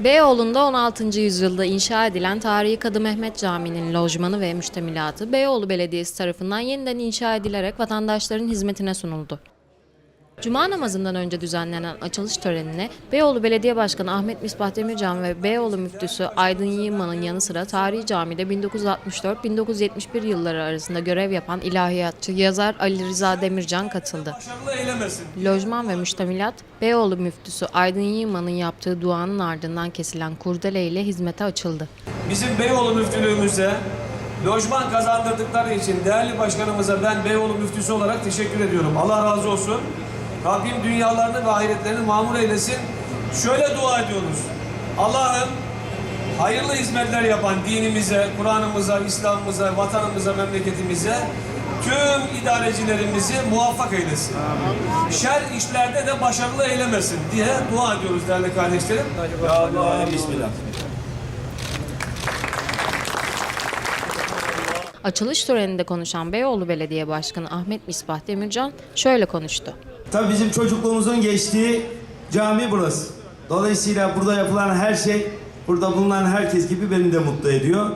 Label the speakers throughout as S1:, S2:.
S1: Beyoğlu'nda 16. yüzyılda inşa edilen Tarihi Kadı Mehmet Camii'nin lojmanı ve müştemilatı Beyoğlu Belediyesi tarafından yeniden inşa edilerek vatandaşların hizmetine sunuldu. Cuma namazından önce düzenlenen açılış törenine Beyoğlu Belediye Başkanı Ahmet Misbah Demircan ve Beyoğlu Müftüsü Aydın Yiğman'ın yanı sıra tarihi camide 1964-1971 yılları arasında görev yapan ilahiyatçı yazar Ali Rıza Demircan katıldı. Lojman ve müştemilat, Beyoğlu müftüsü Aydın Yiğman'ın yaptığı duanın ardından kesilen kurdele ile hizmete açıldı.
S2: Bizim Beyoğlu müftülüğümüze lojman kazandırdıkları için değerli başkanımıza ben Beyoğlu müftüsü olarak teşekkür ediyorum. Allah razı olsun. Rabbim dünyalarını ve ahiretlerini mamur eylesin. Şöyle dua ediyoruz. Allah'ım hayırlı hizmetler yapan dinimize, Kur'an'ımıza, İslam'ımıza, vatanımıza, memleketimize tüm idarecilerimizi muvaffak eylesin. Şer işlerde de başarılı eylemesin diye dua ediyoruz değerli kardeşlerim. Ya Allah, Bismillah.
S1: Açılış töreninde konuşan Beyoğlu Belediye Başkanı Ahmet Misbah Demircan şöyle konuştu.
S3: Tabii bizim çocukluğumuzun geçtiği cami burası. Dolayısıyla burada yapılan her şey, burada bulunan herkes gibi beni de mutlu ediyor.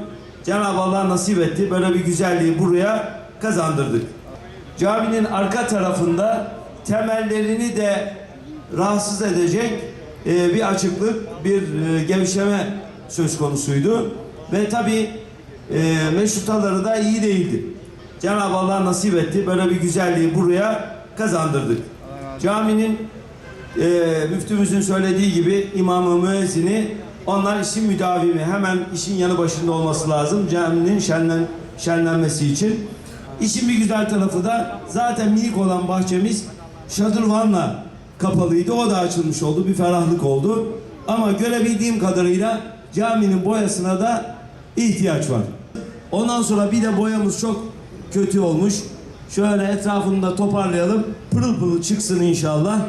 S3: Cenab-ı Allah nasip etti. Böyle bir güzelliği buraya kazandırdık. Caminin arka tarafında temellerini de rahatsız edecek e, bir açıklık, bir e, gevşeme söz konusuydu. Ve tabii e, meşrutaları da iyi değildi. Cenab-ı Allah nasip etti. Böyle bir güzelliği buraya kazandırdık. Caminin e, müftümüzün söylediği gibi imamı, müezzini onlar işin müdavimi. Hemen işin yanı başında olması lazım. Caminin şenlen, şenlenmesi için. İşin bir güzel tarafı da zaten minik olan bahçemiz şadırvanla kapalıydı. O da açılmış oldu. Bir ferahlık oldu. Ama görebildiğim kadarıyla caminin boyasına da ihtiyaç var. Ondan sonra bir de boyamız çok kötü olmuş. Şöyle etrafını da toparlayalım. Pırıl pırıl çıksın inşallah.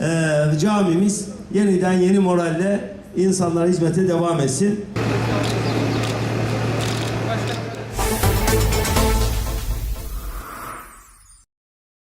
S3: Ee, camimiz yeniden yeni moralle insanlar hizmete devam etsin.